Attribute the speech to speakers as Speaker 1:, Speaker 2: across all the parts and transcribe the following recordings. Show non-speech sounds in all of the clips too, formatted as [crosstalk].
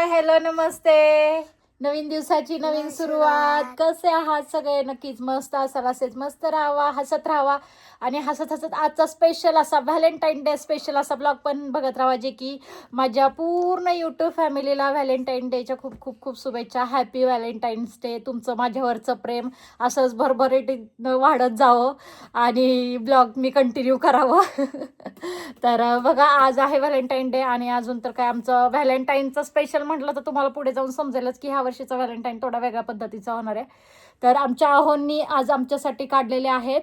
Speaker 1: Hi hello नमस्ते. नवीन दिवसाची नवीन सुरुवात. कसे आहात सगळे? नक्कीच मस्त असाल असेच. मस्त राहावा हसत राहावा. आणि हसत हसत आजचा स्पेशल असा व्हॅलेंटाईन डे स्पेशल असा ब्लॉग पण बघत राहावा जे की माझ्या पूर्ण यूट्यूब फॅमिलीला व्हॅलेंटाईन डेच्या खूप खूप खूप शुभेच्छा. हॅपी व्हॅलेंटाईन्स डे तुमचं माझ्यावरचं प्रेम असंच भरभरीटीनं वाढत जावं आणि ब्लॉग मी कंटिन्यू करावं. [laughs] तर बघा आज आहे व्हॅलेंटाईन डे आणि अजून तर काय आमचं व्हॅलेंटाईनचं स्पेशल म्हटलं तर तुम्हाला पुढे जाऊन समजेलच की ह्या वर्षीचा व्हॅलेंटाईन थोडा वेगळ्या पद्धतीचा होणार आहे. तर आमच्या आहोंनी आज आमच्यासाठी काढलेले आहेत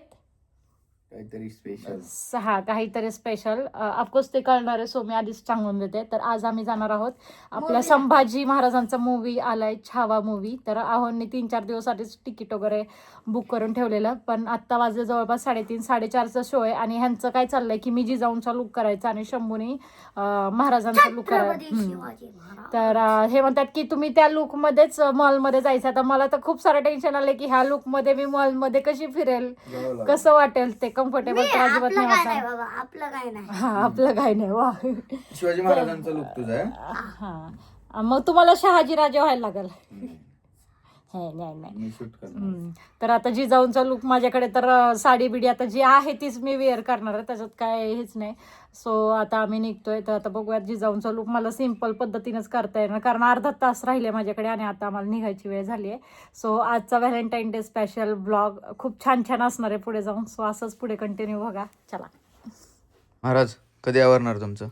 Speaker 2: काहीतरी स्पेशल
Speaker 1: सहा काहीतरी स्पेशल ऑफकोर्स ते कळणार आहे सो मी आधीच सांगून देते. तर आज आम्ही जाणार आहोत आपल्या. संभाजी महाराजांचा मूवी आलाय छावा मूवी तर आहोंनी तीन चार दिवस आधीच तिकीट वगैरे बुक करून ठेवलेलं. पण आत्ता वाजले जवळपास साडेतीन साडेचारचा शो आहे. आणि ह्यांचं काय चाललंय की मी जिजाऊंचा लुक करायचा आणि शंभूने महाराजांचा लुक करायचा. तर हे म्हणतात की तुम्ही त्या लुकमध्येच मॉलमध्ये जायचं. आता मला तर खूप सारं टेन्शन आलंय की ह्या लुकमध्ये मी मॉलमध्ये कशी फिरेल? कसं वाटेल ते कम्फर्टेबल
Speaker 3: मी
Speaker 1: तर अजिबात
Speaker 3: आपलं
Speaker 1: नाही
Speaker 3: काय नाही बाबा आपलं काय नाही.
Speaker 1: हा आपलं काय नाही वा.
Speaker 2: शिवाजी महाराजांचा लुक तुझा आहे?
Speaker 1: हा. मग तुम्हाला शहाजी राजा व्हायला लागेल. हे नाही नाही.
Speaker 2: मी शूट करणार.
Speaker 1: हम्म. तर आता जिजाऊंचा लुक माझ्याकडे तर अं, साडी बिडी आता जी आहे तीच मी वेअर करणार आहे. त्याच्यात काय हेच नाही. सो आता आम्ही निघतोय तर आता बघूयात जिजाऊंचा लुक मला सिंपल पद्धतीनंच करता येणार. कारण अर्धा तास राहिले माझ्याकडे आणि आता आम्हाला निघायची वेळ झाली आहे. सो आजचा व्हॅलेंटाईन डे स्पेशल ब्लॉग खूप छान छान असणार आहे पुढे जाऊन. सो असंच पुढे कंटिन्यू बघा. चला.
Speaker 2: महाराज कधी आवरणार तुमचं?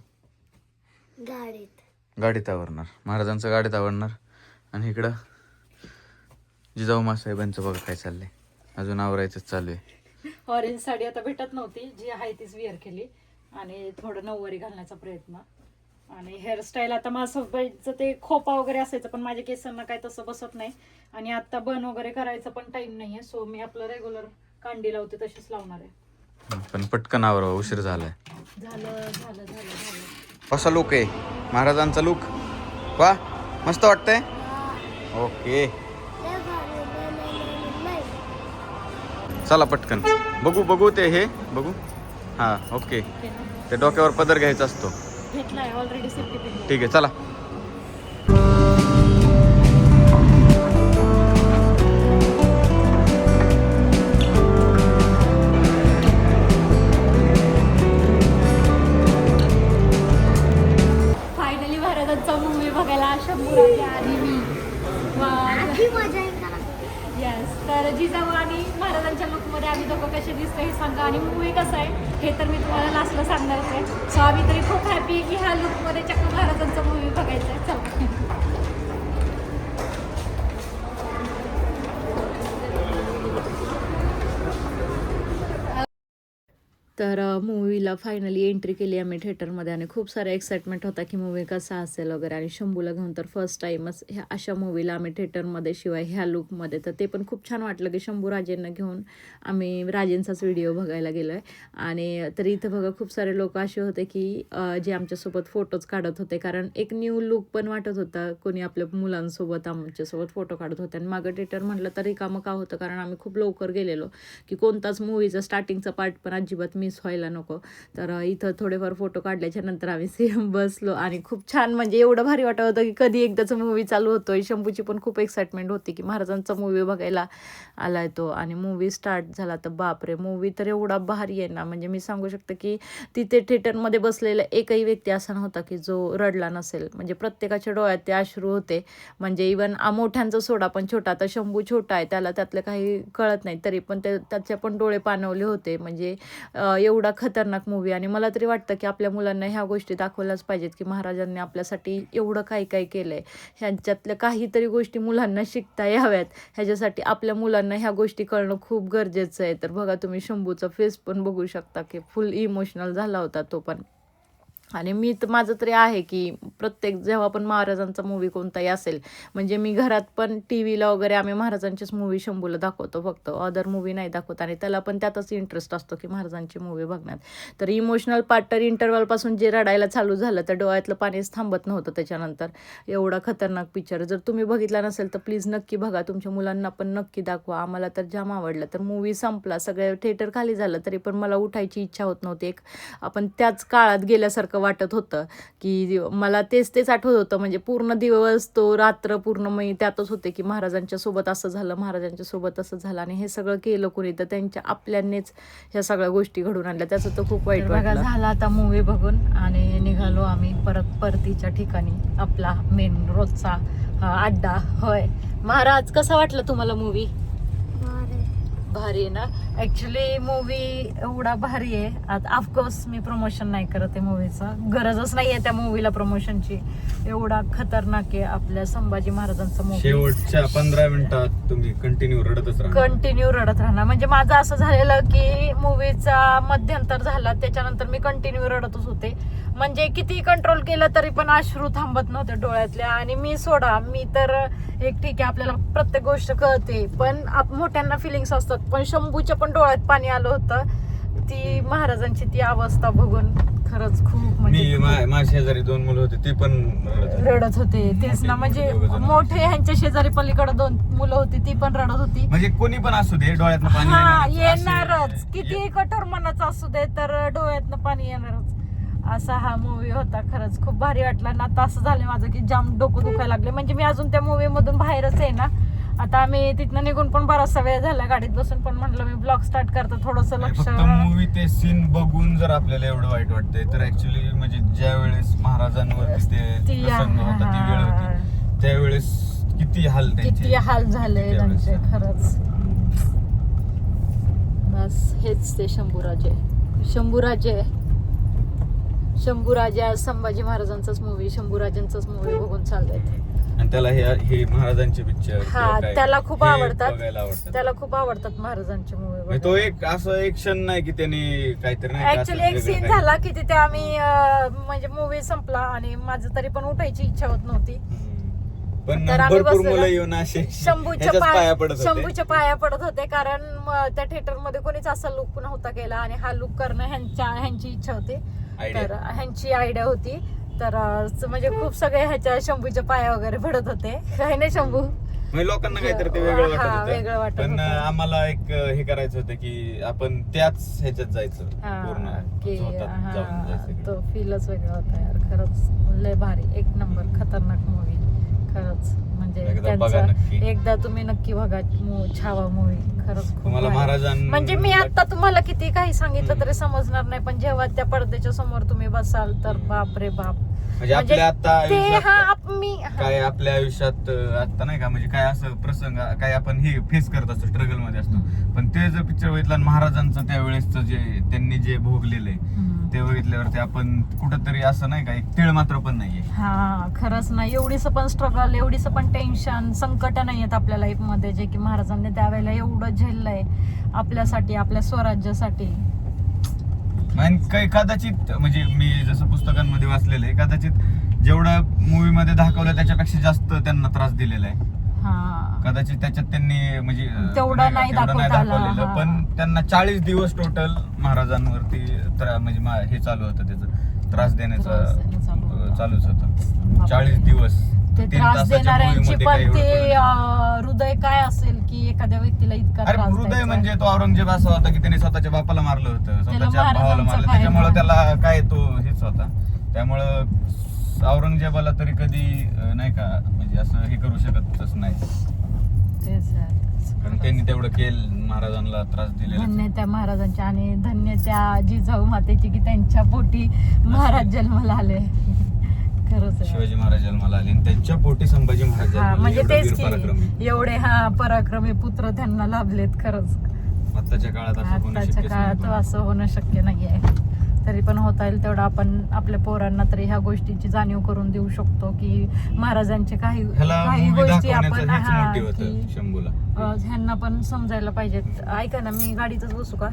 Speaker 3: गाडीत.
Speaker 2: गाडीत आवरणार. महाराजांचं गाडीत आवरणार. आणि इकडं जिजाऊ मासाहेबांचं बघा काय चाललंय. अजून आवरायचंच चालू आहे.
Speaker 1: ऑरेंज साडी आता भेटत नव्हती. जी आहे तीच वेअर केली. आणि थोडं नऊवारी घालण्याचा प्रयत्न. आणि हेअरस्टाईल आता माझं ते खोपा वगैरे असायचं पण माझ्या केसांना काय तसं बसत नाही. आणि आता बन वगैरे करायचं पण टाइम नाहीये सो मी आपलं रेग्युलर कांडी लावते तशीच लावणार आहे.
Speaker 2: पण पटकन आवरावा उशीर झालाय.
Speaker 1: झालं झालं झालं झालं.
Speaker 2: कसा लुक आहे? महाराजांचा लुक वा मस्त वाटतंय? ओके. चला पटकन. बघू बघू ते हे बघू. हा ओके. ते डोक्यावर पदर घ्यायचा असतो.
Speaker 1: घेतलाय ऑलरेडी सेफ्टी पिन.
Speaker 2: ठीक आहे चला.
Speaker 1: तर मूवीला फायनली एंट्री केली आम्ही थिएटरमध्ये आणि खूप सारा एक्साइटमेंट होता की मूवी कसा असेल वगैरे. आणि शंभूला घेऊन तर फर्स्ट टाईमच ह्या अशा मूवीला आम्ही थिएटरमध्ये शिवाय ह्या लुकमध्ये तर ते पण खूप छान वाटलं की शंभू राजेंना घेऊन आम्ही राजेंचाच व्हिडिओ बघायला गेलो आहे आणि तर इथं बघा खूप सारे लोक असे होते की जे आमच्यासोबत फोटोज काढत होते. कारण एक न्यू लुक पण वाटत होता कोणी आपल्या मुलांसोबत आमच्यासोबत फोटो काढत होते. आणि मागं थिएटर म्हटलं तर रिकामं का होतं? कारण आम्ही खूप लवकर गेलेलो की कोणताच मूवीचा स्टार्टिंगचा पार्ट पण अजिबात मी मिस व्हायला नको. तर इथं थोडेफार फोटो काढल्याच्या नंतर आम्ही सेम [laughs] बसलो आणि खूप छान म्हणजे एवढं भारी वाटत होतं की कधी एकदाचं मूवी चालू होतोय. शंभूची पण खूप एक्साइटमेंट होती की महाराजांचा मूवी बघायला आलाय तो आणि मूवी स्टार्ट झाला तर बापरे मूवी तर एवढा भारी आहे ना. म्हणजे मी सांगू शकते की तिथे थिएटरमध्ये बसलेला एकही व्यक्ती असा नव्हता की जो रडला नसेल. म्हणजे प्रत्येकाच्या डोळ्यात ते अश्रू होते. म्हणजे इवन मोठ्यांचा सोडा पण छोटा. आता शंभू छोटा आहे त्याला त्यातलं काही कळत नाही. तरी पण ते त्याचे पण डोळे पाणवले होते. म्हणजे एवढा खतरनाक मूवी आणि मला तरी वाटतं की आपल्या मुलांना ह्या गोष्टी दाखवल्याच पाहिजेत की महाराजांनी आपल्यासाठी एवढं काही काय केलं आहे ह्यांच्यातल्या काहीतरी गोष्टी मुलांना शिकता याव्यात. ह्याच्यासाठी आपल्या मुलांना ह्या गोष्टी कळणं खूप गरजेचं आहे. तर बघा तुम्ही शंभूचा फेस पण बघू शकता की फुल इमोशनल झाला होता तो पण. आणि मी तर माझं तरी आहे की प्रत्येक जेव्हा पण महाराजांचा मूवी कोणताही असेल म्हणजे मी घरात पण टी व्हीला वगैरे आम्ही महाराजांचीच मूवी शंभूला दाखवतो फक्त. अदर मूवी नाही दाखवत आणि त्याला पण त्यातच इंटरेस्ट असतो की महाराजांची मूवी बघण्यात. तर इमोशनल पार्ट तर इंटरवलपासून जे रडायला चालू झालं तर डोळ्यातलं पाणीच थांबत नव्हतं त्याच्यानंतर. एवढा खतरनाक पिक्चर जर तुम्ही बघितला नसेल तर प्लीज नक्की बघा. तुमच्या मुलांना पण नक्की दाखवा. आम्हाला तर जाम आवडलं. तर मूवी संपला. सगळं थिएटर खाली झालं तरी पण मला उठायची इच्छा होत नव्हती. एक आपण त्याच काळात गेल्यासारखं वाटत होतं की मला तेच तेच आठवत होतं. म्हणजे पूर्ण दिवस तो रात्र पूर्ण मी त्यातच होते की महाराजांच्या सोबत असं झालं महाराजांच्या सोबत असं झालं आणि हे सगळं केलं कोणी. तर त्यांच्या आपल्यानेच ह्या सगळ्या गोष्टी घडून आणल्या. त्याचं तर खूप वाईट बघा झाला आता मूवी बघून आणि निघालो आम्ही परत परतीच्या ठिकाणी. आपला मेन रोजचा अड्डा. होय. महाराज कसा वाटला तुम्हाला मूवी.
Speaker 3: भारी
Speaker 1: आहे ना? ऍक्च्युली मूवी एवढा भारी आहे. आता ऑफकोर्स मी प्रमोशन नाही करत आहे मूवीचं गरजच नाही आहे त्या मूवीला प्रमोशनची एवढा खतरनाक आहे आपल्या संभाजी महाराजांचा मूवी
Speaker 2: शेवटच्या पंधरा मिनिटात तुम्ही कंटिन्यू रडतच राहा
Speaker 1: कंटिन्यू रडत राहणार. म्हणजे माझं असं झालेलं की मूवीचा मध्यंतर झाला त्याच्यानंतर मी कंटिन्यू रडतच होते. म्हणजे किती कंट्रोल केलं तरी पण अश्रू थांबत नव्हते डोळ्यातल्या. आणि मी सोडा मी तर एक ठीक आहे आपल्याला प्रत्येक गोष्ट कळते. पण आप- मोठ्यांना फिलिंग्स असतात. पण शंभूच्या पण डोळ्यात पाणी आलं होतं. ती महाराजांची ती अवस्था बघून खरंच खूप
Speaker 2: मी
Speaker 1: म्हणजे
Speaker 2: मा- माझ्या शेजारी दोन मुलं होते ते पण रडत होते.
Speaker 1: रडत होते. तेच ना म्हणजे. मोठे ह्यांच्या शेजारी पलीकडे दोन मुलं होती ती पण रडत होती.
Speaker 2: म्हणजे कोणी पण असू दे डोळ्यात पाणी
Speaker 1: हा
Speaker 2: येणारच. असे-
Speaker 1: किती कठोर मनाचं असू दे तर डोळ्यातनं पाणी येणारच. असा हा मूवी होता खरंच. खूप भारी वाटला. ना आता असं झालं माझं की जाम डोकं दुखायला लागले म्हणजे मी अजून त्या मूवी मधून बाहेरच आहे ना आता आम्ही तिथनं निघून पण बराचसा वेळ झाला गाडीत बसून पण म्हटलं मी ब्लॉग स्टार्ट करतो थोडस लक्ष
Speaker 2: फक्त मूवी ते सीन बघून जर आपल्याला एवढं वाईट वाटतंय तर ऍक्च्युली म्हणजे ज्या वेळेस महाराजांवर ते
Speaker 1: ती-
Speaker 2: प्रसंग होता ती वेळ. होती त्यावेळेस किती हाल त्यांचे.
Speaker 1: किती हाल झाले
Speaker 2: त्यावेळेस.
Speaker 1: त्यांचे खरंच. बस हेच ते शंभूराजे. शंभूराजे. शंभूराजे आज संभाजी महाराजांचाच मूवी शंभूराजांचाच मूवी बघून चाललंय
Speaker 2: आणि त्याला हे हे महाराजांचे पिक्चर
Speaker 1: हा त्याला खूप आवडतात. त्याला खूप आवडतात महाराजांचे
Speaker 2: म्हणजे
Speaker 1: मूवी
Speaker 2: तो एक असं एक क्षण नाही की त्यांनी काहीतरी नाही
Speaker 1: ऍक्च्युली एक सीन झाला की तिथे आम्ही म्हणजे मूवी संपला आणि माझं तरी पण उठायची इच्छा होत नव्हती.
Speaker 2: पण
Speaker 1: तर आम्ही
Speaker 2: भरपूर. मुलं येऊन असे
Speaker 1: शंभूच्या
Speaker 2: पाया पडत होते.
Speaker 1: शंभूच्या पाया पडत होते कारण त्या थिएटरमध्ये कोणीच असा लुक नव्हता केला आणि हा लुक करणं ह्यांच्या ह्यांची इच्छा होती. तर ह्यांची आयडिया होती. तर म्हणजे खूप सगळे ह्याच्या शंभूच्या पाया वगैरे पडत होते. काही नाही शंभू.
Speaker 2: म्हणजे लोकांना काहीतरी ते वेगळं
Speaker 1: हा,
Speaker 2: वाटत
Speaker 1: वेगळं वाटत
Speaker 2: होतं पण
Speaker 1: होतं.
Speaker 2: आम्हाला एक हे करायचं होतं की आपण त्याच ह्याच्यात जायचं.
Speaker 1: हा,
Speaker 2: पूर्ण
Speaker 1: की
Speaker 2: स्वतः जाऊन
Speaker 1: हा,
Speaker 2: जायचं
Speaker 1: तो फीलच वेगळा होता यार. खरंच लय भारी. एक नंबर खतरनाक मूवी खरंच. म्हणजे
Speaker 2: एकदा
Speaker 1: त्यांचा तुम्ही नक्की बघा छावा मूवी खरंच खूप म्हणजे मी आता तुम्हाला किती काही सांगितलं तरी समजणार नाही पण जेव्हा त्या पडद्याच्या समोर तुम्ही बसाल तर बाप रे बाप.
Speaker 2: म्हणजे आपल्या आता
Speaker 1: ते
Speaker 2: आयुष्यात
Speaker 1: हा आप- मी हा.
Speaker 2: काय आपल्या आयुष्यात आता नाही का म्हणजे काय असं प्रसंग काय आपण हे फेस करत असतो स्ट्रगलमध्ये असतो. पण ते जर पिक्चर बघितलं महाराजांचं त्यावेळेसचं जे त्यांनी जे भोगलेलं आहे. ते बघितल्यावरती आपण कुठंतरी असं नाही का एक तिळ मात्र पण नाहीये.
Speaker 1: हा खरंच नाही एवढीच पण स्ट्रगल एवढीच पण टेन्शन संकट नाही आहेत आपल्या लाईफमध्ये जे की महाराजांनी त्यावेळेला एवढं झेललंय आपल्यासाठी आपल्या स्वराज्यासाठी.
Speaker 2: आणि काही कदाचित म्हणजे मी जसं पुस्तकांमध्ये वाचलेलं आहे कदाचित जेवढं मूवी मध्ये दाखवलं त्याच्यापेक्षा जास्त त्यांना त्रास दिलेला आहे. कदाचित त्याच्यात त्यांनी म्हणजे
Speaker 1: तेवढं नाही
Speaker 2: दाखवलेलं. पण त्यांना चाळीस दिवस टोटल महाराजांवरती म्हणजे हे चालू होतं त्याचं त्रास देण्याचं चालूच होतं. चाळीस दिवस
Speaker 1: ते त्रास देणाऱ्यांची पण ते हृदय काय असेल की एखाद्या व्यक्तीला इतका
Speaker 2: हृदय. म्हणजे तो औरंगजेब असा होता की त्याने स्वतःच्या बापाला मारलं होतं स्वतःच्या भावाला मारलं. त्याच्यामुळे त्याला काय तो हेच होता त्यामुळं औरंगजेबाला तरी कधी नाही का म्हणजे असं हे करू शकतच नाही. कारण त्यांनी तेवढं केलं महाराजांना त्रास दिलेला
Speaker 1: धन्य त्या महाराजांच्या आणि धन्य त्या जिजाऊ मातेची की त्यांच्या पोटी महाराज जन्माला आले खरंच आहे.
Speaker 2: शिवाजी महाराज जन्माला आले आणि त्यांच्या पोटी संभाजी महाराज
Speaker 1: हा
Speaker 2: जन्माला
Speaker 1: म्हणजे
Speaker 2: एवढं
Speaker 1: तेच
Speaker 2: वीर पराक्रमी.
Speaker 1: की एवढे हा पराक्रमी पुत्र त्यांना लाभलेत खरंच
Speaker 2: आत्ताच्या काळात असं होणं
Speaker 1: आताच्या
Speaker 2: शक्यच
Speaker 1: काळात. असं होणं शक्य नाहीये तरी पण होता येईल तेवढं आपण आपल्या पोरांना तरी ह्या गोष्टीची जाणीव करून देऊ शकतो की महाराजांचे काही काही गोष्टी आपण हा, ह्यांना पण समजायला पाहिजेत. ऐका ना मी गाडीतच बसू का?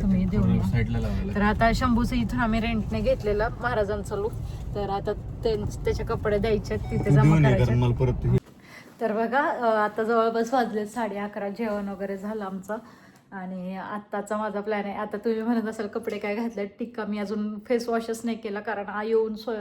Speaker 1: तुम्ही देऊन तर आता शंभूचं इथून आम्ही रेंटने घेतलेलं महाराजांचं लुक तर आता ते- त्याचे कपडे द्यायचे तिथे जमा करायचे तर बघा आता जवळपास वाजले साडे अकरा जेवण वगैरे झालं आमचं. आणि आत्ताचा माझा प्लॅन आहे. आता तुम्ही म्हणत असाल कपडे काय घातले टिक्का मी अजून फेस वॉशच नाही केला कारण आ येऊन स्व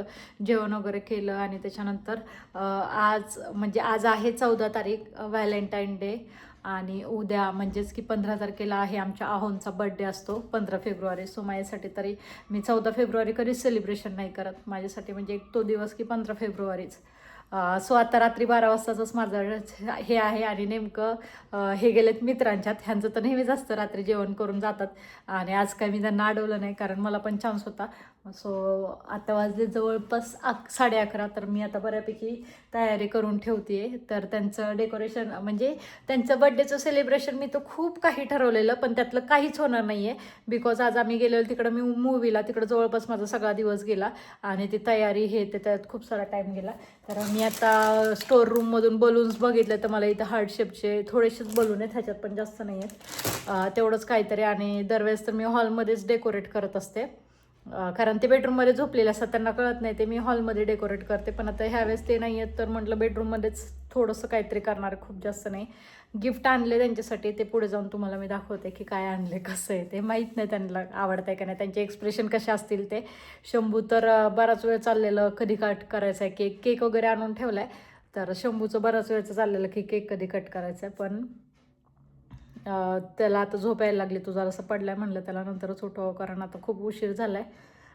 Speaker 1: जेवण वगैरे केलं आणि त्याच्यानंतर आज म्हणजे आज आहे चौदा तारीख व्हॅलेंटाईन डे. आणि उद्या म्हणजेच की पंधरा तारखेला आहे आमच्या आहोंचा बड्डे असतो पंधरा फेब्रुवारी. सो माझ्यासाठी तरी मी चौदा फेब्रुवारी कधीच सेलिब्रेशन नाही करत. माझ्यासाठी म्हणजे एक तो दिवस की पंधरा फेब्रुवारीच. सो आता रात्री बारा वाजताचंच माझं हे आहे आणि नेमकं हे गेलेत मित्रांच्यात. ह्यांचं तर नेहमीच असतं रात्री जेवण करून जातात. आणि आज काय मी त्यांना अडवलं नाही कारण मला पण चान्स होता. सो आता वाजले जवळपास अक साडे अकरा तर मी आता बऱ्यापैकी तयारी करून ठेवते तर त्यांचं डेकोरेशन म्हणजे त्यांचं बड्डेचं सेलिब्रेशन मी तर खूप काही ठरवलेलं पण त्यातलं काहीच होणार नाही आहे बिकॉज आज आम्ही गेलेलो तिकडं मी मूवीला तिकडं जवळपास माझा सगळा दिवस गेला. आणि ती तयारी हे ते त्यात खूप सारा टाईम गेला. तर मी आता स्टोर रूममधून बलून्स बघितले तर मला इथं हार्ट शेपचे थोडेसेच बलून आहेत ह्याच्यात पण जास्त नाही आहेत तेवढंच काहीतरी आणि दरवेळेस तर मी हॉलमध्येच डेकोरेट करत असते. कारण ते बेडरूममध्ये झोपलेले असतात त्यांना कळत नाही ते मी हॉलमध्ये डेकोरेट करते. पण आता ह्यावेळेस ते नाही आहेत तर म्हटलं बेडरूममध्येच थोडंसं काहीतरी करणार खूप जास्त नाही. गिफ्ट आणले त्यांच्यासाठी ते पुढे जाऊन तुम्हाला मी दाखवते की काय आणले कसं आहे ते. माहीत नाही त्यांना आवडतं आहे का नाही त्यांचे एक्सप्रेशन कसे असतील ते. शंभू तर बराच वेळ चाललेलं कधी कट करायचं आहे केक केक वगैरे आणून ठेवला आहे तर शंभूचं बराच वेळचं चाललेलं की केक कधी कट करायचं आहे पण त्याला आता झोप यायला लागली तू जरासा पडलाय म्हणलं त्याला नंतरच उठवावं कारण आता खूप उशीर झालाय.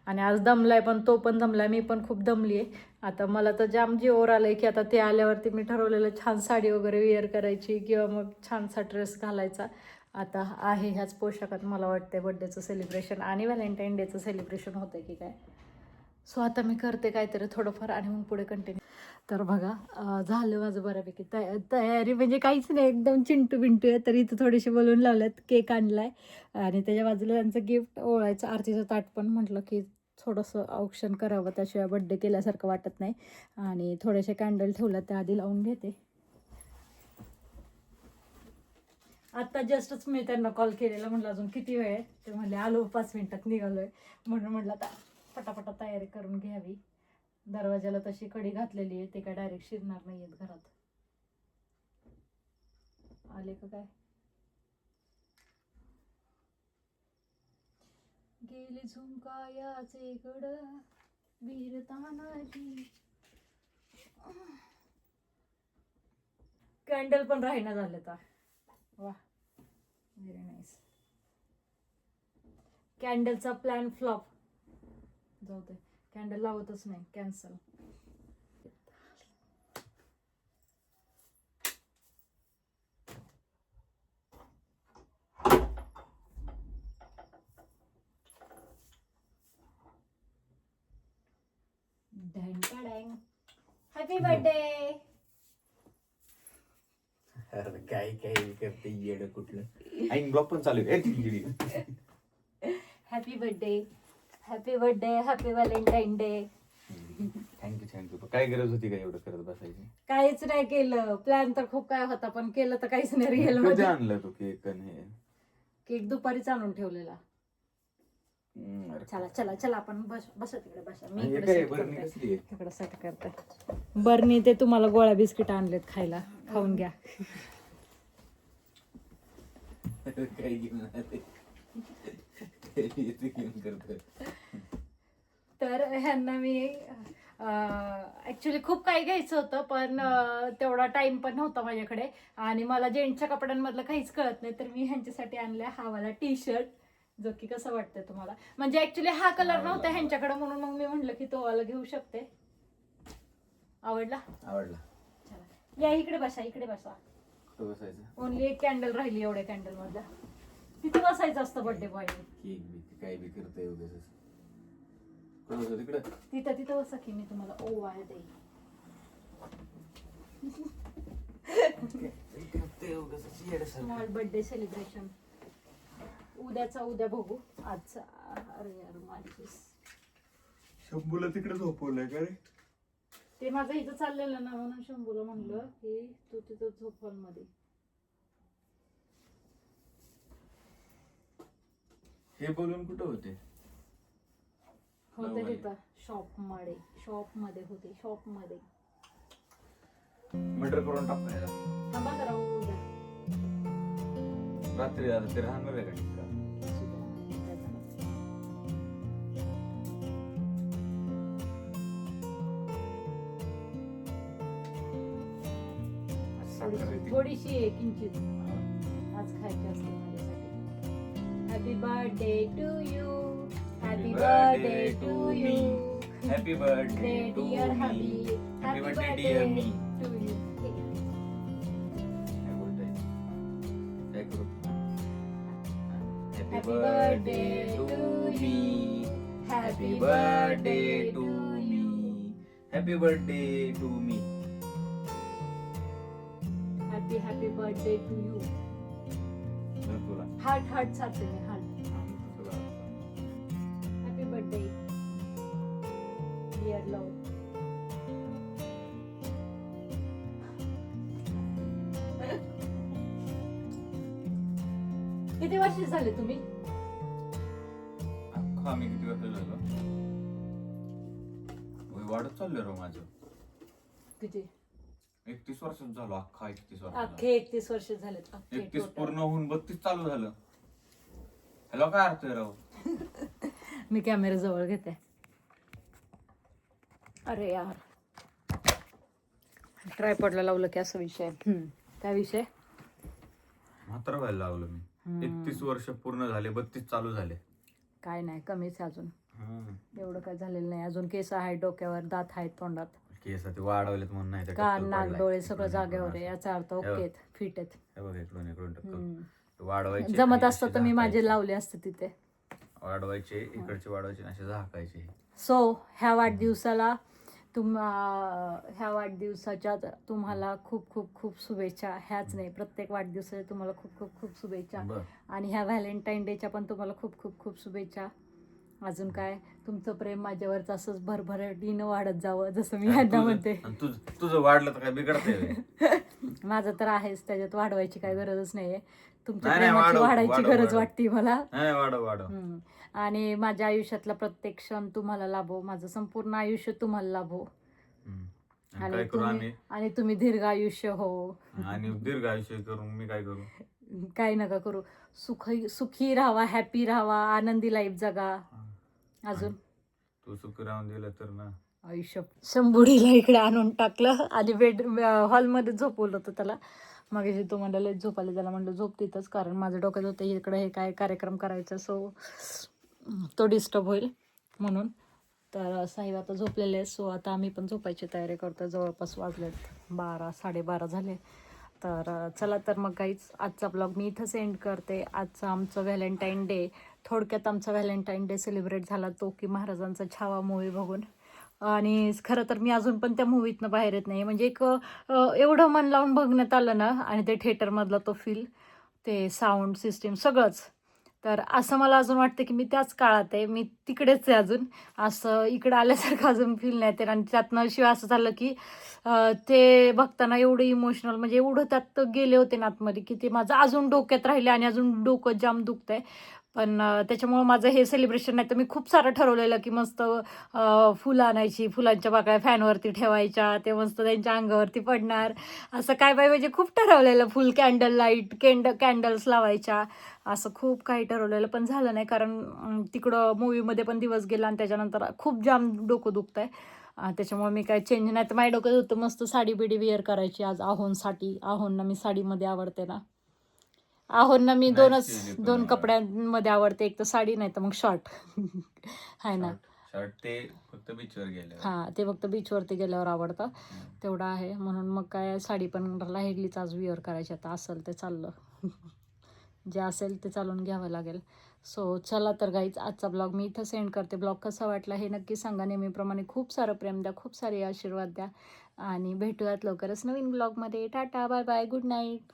Speaker 1: आणि आज दमलाय पण तो पण दमलाय मी पण खूप दमली आहे आता मला तर जाम जीवर आहे की आता ते आल्यावरती मी ठरवलेलं छान साडी वगैरे वेअर करायची किंवा मग छानसा ड्रेस घालायचा. आता आहे ह्याच पोशाखात मला वाटतंय बड्डेचं सेलिब्रेशन आणि व्हॅलेंटाईन डेचं सेलिब्रेशन होतं की काय. सो आता मी करते काहीतरी थोडंफार आणि मग पुढे कंटिन्यू तर बघा झालं माझं बऱ्यापैकी. तया तयारी म्हणजे काहीच नाही एकदम चिंटू बिंटू आहे. तर इथं थोडेसे बलून लावलेत केक आणलाय. आणि त्याच्या बाजूला त्यांचं गिफ्ट ओळायचं आरतीचं ताट पण म्हटलं की थोडंसं औक्षण करावं. त्याशिवाय बड्डे केल्यासारखं वाटत नाही. आणि थोडेसे कॅन्डल ठेवलं त्या आधी लावून घेते. आत्ता जस्टच मी त्यांना कॉल केलेला. म्हटलं अजून किती वेळ आहे? ते म्हणले आलो पाच मिनिटात आहे म्हणून म्हटलं आता पटापटा तयारी करून घ्यावी. दरवाजाला तशी कडी घातलेली आहे ते काय डायरेक्ट शिरणार नाही आहेत घरात. आले का काय? गेले झुमकायाचे गड वीर कॅन्डल पण राहीना झाले तर वा व्हेरी नाईस कॅन्डलचा प्लॅन फ्लॉप जाऊ दे. कॅन्डल लावतच नाही कॅन्सल. हॅपी बर्थडे
Speaker 2: अरे काय काय करते येड कुठलं? ब्लॉग पण चालू आहे.
Speaker 1: Happy birthday happy birthday happy Valentine day
Speaker 2: thank you thank you काय गरज होती का एवढं करत बसायची?
Speaker 1: काहीच नाही केलं. प्लॅन तर खूप काय होता पण केलं तर काहीच नाही रिअल
Speaker 2: कधी
Speaker 1: मध्ये.
Speaker 2: आणलं तू केक आणि हे?
Speaker 1: केक दुपारीच आणून ठेवलेला.
Speaker 2: हम्म, अरे.
Speaker 1: चला चला चला आपण बस बसा तिकडे बसा. मी
Speaker 2: आणि हे
Speaker 1: इकडे
Speaker 2: काय
Speaker 1: set
Speaker 2: बरणी
Speaker 1: करते.
Speaker 2: कसली आहे?
Speaker 1: तिकडे सेट करते. बरणी ते तुम्हाला गोळ्या बिस्किट आणलेत खायला. खाऊन घ्या. [laughs]
Speaker 2: काय घेऊन आले? [laughs]
Speaker 1: तर ह्यांना मी ऍक्च्युली खूप काही घ्यायचं होतं पण तेवढा टाइम पण नव्हता माझ्याकडे. आणि मला जेंट्सच्या कपड्यांमधलं काहीच कळत नाही तर मी ह्यांच्यासाठी आणलाय हा वाला टी शर्ट जो की कसं वाटतंय तुम्हाला. म्हणजे ऍक्च्युली हा कलर नव्हता ह्यांच्याकडे म्हणून मग मी म्हटलं की तो वाला घेऊ शकते. आवडला?
Speaker 2: आवडला.
Speaker 1: या इकडे बसा इकडे बसा. ओनली एक कॅन्डल राहिली एवढ्या कॅन्डल मधल्या. तिथे बसायचं असतं बर्थडे बॉय
Speaker 2: केक बी काय बी करतोय उगाच कुठं बसू तिकडं?
Speaker 1: तिथं तिथं बसा की मी तुम्हाला ओ वाय देईन.
Speaker 2: करतोय उगाच येड्यासारखं.
Speaker 1: स्मॉल बर्थडे सेलिब्रेशन उद्याचा उद्या बघू. आजचा अरे यार माझी
Speaker 2: शंभूला तिकडे झोपवलंय का रे?
Speaker 1: ते माझं इथं चाललेलं ना म्हणून शंभूला म्हणलं की तू तिथं झोप hall मध्ये.
Speaker 2: हे बोलून कुठं होते
Speaker 1: होते
Speaker 2: लावले.
Speaker 1: तिथं शॉपमध्ये शॉपमध्ये होते शॉपमध्ये
Speaker 2: मर्डर करून टाकणार
Speaker 1: थांबा जरा उद्या
Speaker 2: रात्री आता ते राहणार आहे का तिकडं?
Speaker 1: असू द्या, काय झालं.
Speaker 2: साखर आहे ती.
Speaker 1: थोडीशी आहे किंचित आज खायची असते Happy birthday to you. Happy birthday to me. Happy
Speaker 2: birthday to dear
Speaker 1: me.
Speaker 2: Happy,
Speaker 1: happy
Speaker 2: birthday
Speaker 1: dear
Speaker 2: me. To
Speaker 1: you.
Speaker 2: Happy
Speaker 1: birthday to
Speaker 2: me. Happy birthday to me.
Speaker 1: Happy birthday to
Speaker 2: me.
Speaker 1: Happy
Speaker 2: happy
Speaker 1: birthday to you.
Speaker 2: तुला.
Speaker 1: Heart heart सारखे मी heart.
Speaker 2: तुला
Speaker 1: happy birthday dear love किती वर्ष झाले तुम्ही?
Speaker 2: अख्खा आम्ही किती वर्ष झालो? वय वाढत चाललंय रो माझं.
Speaker 1: किती?
Speaker 2: एकतीस वर्षात झालो अख्खा एकतीस वर्ष
Speaker 1: अख्खे एकतीस वर्ष झालेत अख्खे
Speaker 2: एकतीस
Speaker 1: total.
Speaker 2: पूर्ण होऊन बत्तीस चालू झालं. ह्याला काय अर्थ आहे राव? [laughs]
Speaker 1: मी कॅमेरा जवळ घेते. अरे यार. ट्रायपॉडला लावलं की असं विषय. हम्म. काय विषय?
Speaker 2: मात्र व्हायला लागलो मी. एकतीस वर्ष पूर्ण झाले बत्तीस चालू झाले.
Speaker 1: काय नाही कमीच आहे अजून. एवढं काय झालेलं नाही. अजून केस आहेत डोक्यावर दात आहेत तोंडात.
Speaker 2: केस ते वाढवलेत म्हणून नाही तर
Speaker 1: कान
Speaker 2: टक्कल
Speaker 1: नाक
Speaker 2: पडलाय.
Speaker 1: डोळे सगळं
Speaker 2: इकडून
Speaker 1: जागेवर
Speaker 2: इकडून
Speaker 1: आहे.
Speaker 2: असं.
Speaker 1: याचा अर्थ ओके आहेत फिट आहेत.
Speaker 2: हे बघ इकडून इकडून टक्कल. वाढवायचे
Speaker 1: जमत
Speaker 2: आणि
Speaker 1: असतं
Speaker 2: असे
Speaker 1: तर मी माझे. लावले असते तिथे.
Speaker 2: वाढवायचे इकडचे वाढवायचे आणि असे झाकायचे.
Speaker 1: सो ह्या वाढदिवसाला तुम अं, ह्या वाढदिवसाच्या तुम्हाला खूप खूप खूप शुभेच्छा. ह्याच नाही प्रत्येक वाढदिवसाच्या तुम्हाला खूप खूप खूप शुभेच्छा.
Speaker 2: बर.
Speaker 1: आणि ह्या व्हॅलेंटाईन डेच्या पण तुम्हाला खूप खूप खूप शुभेच्छा. अजून काय? तुमचं प्रेम माझ्यावरच असंच भरभराटीनं वाढत जावं जसं मी
Speaker 2: तुझं-
Speaker 1: म्हणते.
Speaker 2: तुझं वाढलं तर काय बिघडतंय? [laughs]
Speaker 1: माझं तर आहेच त्याच्यात वाढवायची काही गरजच नाहीये. तुमच्या प्रेमाची वाढायची गरज. वाटते मला. आणि माझ्या आयुष्यातला प्रत्येक क्षण तुम्हाला लाभो माझं संपूर्ण आयुष्य तुम्हाला लाभो.
Speaker 2: आणि
Speaker 1: आणि
Speaker 2: काय
Speaker 1: तुम्ही दीर्घ आयुष्य हो.
Speaker 2: आणि दीर्घ आयुष्य करून मी काय करू? [laughs]
Speaker 1: काही नका करू. सुखी सुखी राहावा हॅपी राहावा आनंदी लाईफ जगा. अजून?
Speaker 2: तू सुख राहून दिलं तर ना.
Speaker 1: आयुष्य शंभुडीला इकडे आणून टाकलं आणि बेड हॉलमध्ये झोपवलं होतं त्याला. मग तो म्हणलं झोपायला त्याला म्हणलं झोप तिथंच कारण माझं डोक्यात होतं इकडे हे काय कार्यक्रम करायचा सो तो डिस्टर्ब होईल म्हणून. तर साहेब आता झोपलेले आहे सो आता आम्ही पण झोपायची तयारी करतो जवळपास वाजलेत बारा साडेबारा झाले. तर चला तर मग काहीच आजचा ब्लॉग मी इथं सेंड करते. आजचं आमचं व्हॅलेंटाईन डे थोडक्यात आमचा व्हॅलेंटाईन डे सेलिब्रेट झाला तो की महाराजांचा छावा मूवी बघून. आणि खरं तर मी अजून पण त्या मूवीतनं बाहेर येत नाही म्हणजे एक एवढं मन लावून बघण्यात आलं ना आणि ते थिएटरमधला तो फील ते साऊंड सिस्टीम सगळंच. तर असं मला अजून वाटतं की मी त्याच काळात आहे. मी तिकडेच आहे अजून. असं इकडं आल्यासारखं अजून फील नाही येते आणि त्यातनं शिवाय असं झालं की ते बघताना एवढं इमोशनल म्हणजे एवढं त्यात गेले होते ना आतमध्ये की ते माझं अजून डोक्यात राहिले आणि अजून डोकं जाम दुखतंय. पण त्याच्यामुळं माझं हे सेलिब्रेशन नाही तर मी खूप सारं ठरवलेलं की मस्त फुलं आणायची फुलांच्या बाकळ्या फॅनवरती ठेवायच्या ते मस्त त्यांच्या अंगावरती पडणार. असं काय बाय म्हणजे खूप ठरवलेलं फुल कॅन्डल लाइट कॅन्ड कॅन्डल्स लावायच्या. असं खूप काही ठरवलेलं पण झालं नाही कारण तिकडं मूवीमध्ये पण दिवस गेला आणि त्याच्यानंतर खूप जाम डोकं दुखत आहे त्याच्यामुळे मी काय चेंज नाही. तर माझ्या डोक्यात होतं मस्त साडी बिडी वेअर करायची आज आहोनसाठी. आहोंना मी साडीमध्ये आवडते ना. आहोनना मी
Speaker 2: नाही,
Speaker 1: दोनच दोन. कपड्यांमध्ये आवडते. एक तर साडी नाही तर मग शॉर्ट आहे [laughs] ना.
Speaker 2: शर्ट ते फक्त बीचवर गेले
Speaker 1: हां ते फक्त बीचवरती गेल्यावर आवडतं. तेवढं आहे. म्हणून मग काय साडी पण राहिलीच आज विअर करायची आता असेल ते चाललं. [laughs] जे असेल ते चालून घ्यावं लागेल. सो चला तर गाईच आजचा ब्लॉग मी इथं सेंड करते. ब्लॉग कसा वाटला हे नक्की सांगा. नेहमीप्रमाणे खूप सारं प्रेम द्या खूप सारे आशीर्वाद द्या. आणि भेटूयात लवकरच नवीन ब्लॉगमध्ये tata bye bye good night